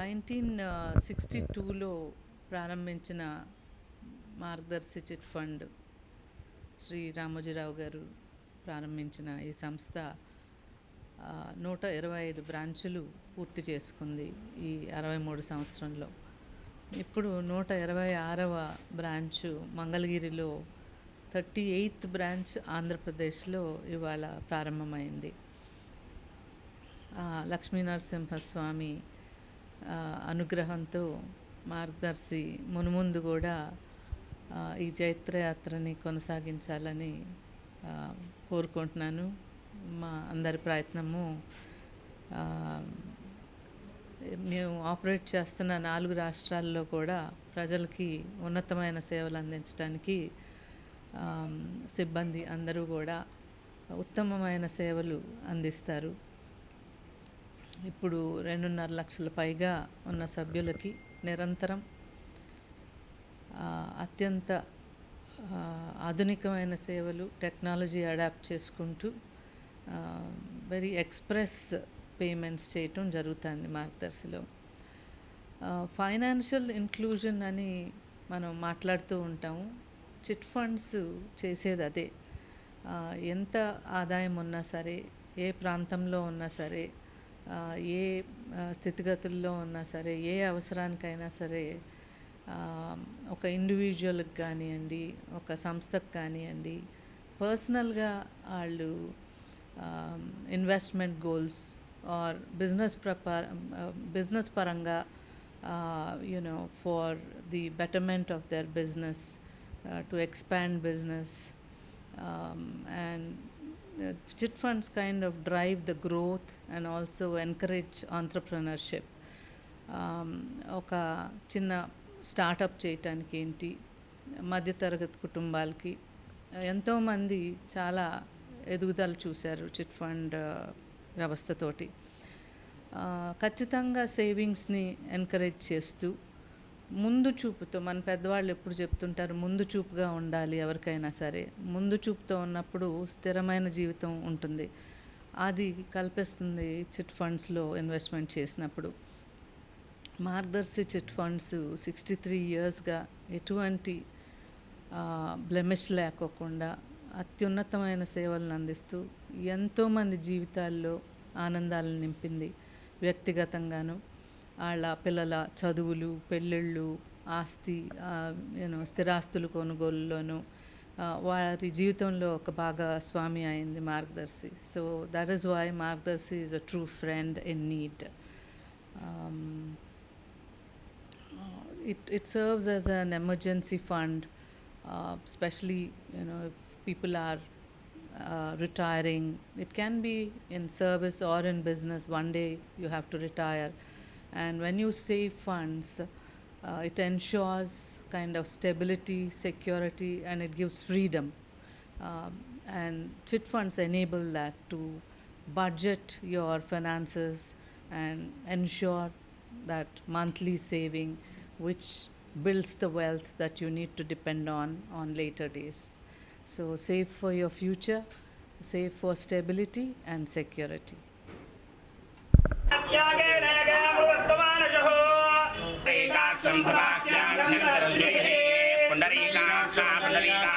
Nineteen sixty టూలో ప్రారంభించిన మార్గదర్శి chit fund Shri Ramoji Rao గారు ప్రారంభించిన ఈ సంస్థ నూట ఇరవై ఐదు బ్రాంచులు పూర్తి చేసుకుంది ఈ అరవై మూడు సంవత్సరంలో. ఇప్పుడు నూట ఇరవై ఆరవ బ్రాంచు మంగళగిరిలో థర్టీ ఎయిత్ బ్రాంచ్ ఆంధ్రప్రదేశ్లో ఇవాళ ప్రారంభమైంది. లక్ష్మీనరసింహస్వామి అనుగ్రహంతో మార్గదర్శి మునుముందు కూడా ఈ చైత్రయాత్రని కొనసాగించాలని కోరుకుంటున్నాను. మా అందరి ప్రయత్నము మేము ఆపరేట్ చేస్తున్న నాలుగు రాష్ట్రాల్లో కూడా ప్రజలకి ఉన్నతమైన సేవలు అందించడానికి సిబ్బంది అందరూ కూడా ఉత్తమమైన సేవలు అందిస్తారు. ఇప్పుడు రెండున్నర లక్షల పైగా ఉన్న సభ్యులకి నిరంతరం అత్యంత ఆధునికమైన సేవలు టెక్నాలజీ అడాప్ట్ చేసుకుంటూ వెరీ ఎక్స్ప్రెస్ పేమెంట్స్ చేయటం జరుగుతుంది మార్గదర్శిలో. ఫైనాన్షియల్ ఇన్క్లూజన్ అని మనం మాట్లాడుతూ ఉంటాము. చిట్ ఫండ్స్ చేసేది అదే. ఎంత ఆదాయం ఉన్నా సరే ఏ ప్రాంతంలో ఉన్నా సరే ఏ స్థితిగతుల్లో ఉన్నా సరే ఏ అవసరానికైనా సరే ఒక ఇండివిజువల్కి కానివ్వండి ఒక సంస్థకు కానివ్వండి పర్సనల్గా వాళ్ళు ఇన్వెస్ట్మెంట్ గోల్స్ ఆర్ బిజినెస్ ప్రప బిజినెస్ పరంగా you know for the betterment of their business to expand business and Uh, chit funds kind of drive the growth and also encourage entrepreneurship. Um, ఒక చిన్న స్టార్టప్ చేయటానికి ఏంటి? మధ్యతరగతి కుటుంబాలకి uh, ఎంతోమంది చాలా ఎదుగుదల చూశారు చిట్ ఫండ్ uh, వ్యవస్థతోటి ఖచ్చితంగా సేవింగ్స్ని ఎంకరేజ్ చేస్తూ ముందు చూపుతో మన పెద్దవాళ్ళు ఎప్పుడు చెప్తుంటారు ముందు చూపుగా ఉండాలి ఎవరికైనా సరే. ముందు చూపుతో ఉన్నప్పుడు స్థిరమైన జీవితం ఉంటుంది. అది కల్పిస్తుంది చిట్ ఫండ్స్లో ఇన్వెస్ట్మెంట్ చేసినప్పుడు. మార్గదర్శి చిట్ ఫండ్స్ సిక్స్టీ త్రీ ఇయర్స్గా ఎటువంటి బ్లెమిష్ లేకోకుండా అత్యున్నతమైన సేవలను అందిస్తూ ఎంతోమంది జీవితాల్లో ఆనందాలను నింపింది వ్యక్తిగతంగాను. వాళ్ళ పిల్లల చదువులు పెళ్ళిళ్ళు ఆస్తి యూనో స్థిరాస్తులు కొనుగోలులోను ఆ, వారి జీవితంలో ఒక బాగా స్వామి అయింది Margadarsi so that is why Margadarsi is a true friend in need it, it serves as an emergency fund, uh, especially you know if people are uh, retiring. It can be in service or in business. One day you have to retire, and when you save funds, uh, it ensures kind of stability, security, and it gives freedom. Um, and chit funds enable that to budget your finances and ensure that monthly saving which builds the wealth that you need to depend on on later days so save for your future save for stability and security त्यागेन यज्ञामवर्तमानजः पुण्डरीकाक्षं समाख्यानं पुण्डरीकाक्षा पुण्डरीका